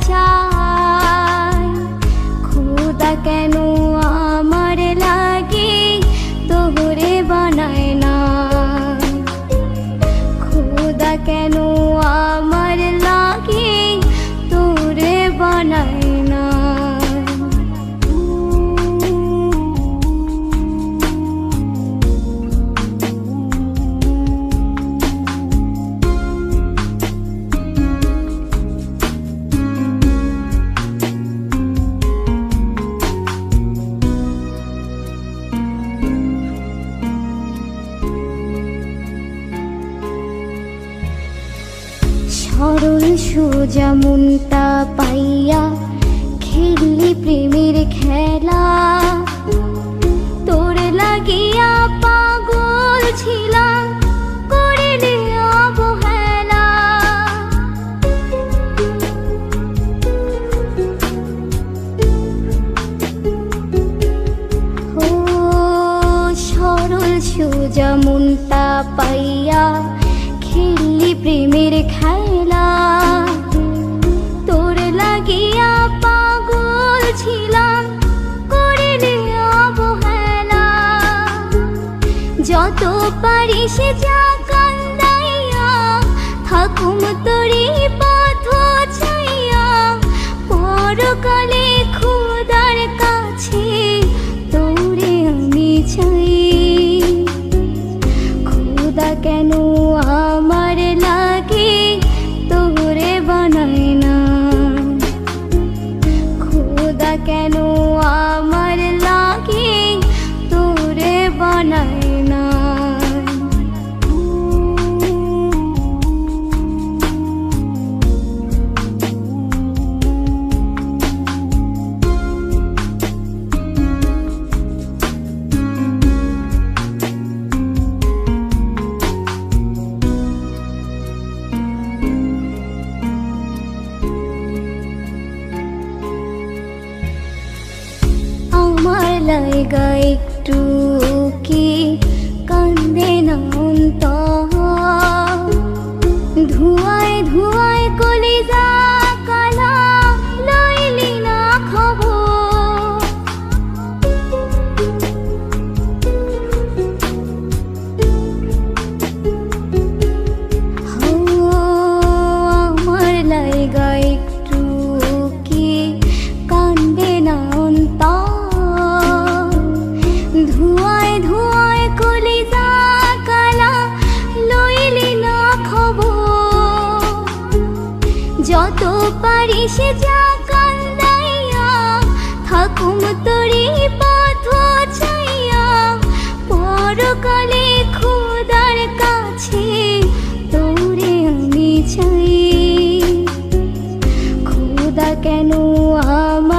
家。সরল সোজা মনটা পাইয়া খেললি প্রেমের খেলা। তোর লাগিয়া পাগল ছিলাম অবহেলা। ও সরল সোজা মনটা পাইয়া খেললি প্রেমের খেলা ছিলাম করিলি অবহেলা। যত পারিস যা কান্দাইয়া থাকুম তোরি পথ ছাইয়া। পরকালে লাইগা একটু কি কান্দে না যত পারিস যা কান্দাইয়া, থাকুম তোরি পথ চাইয়া পরকালে খুদার কাছে তোরে আমি চাই। খুদা কেন আমার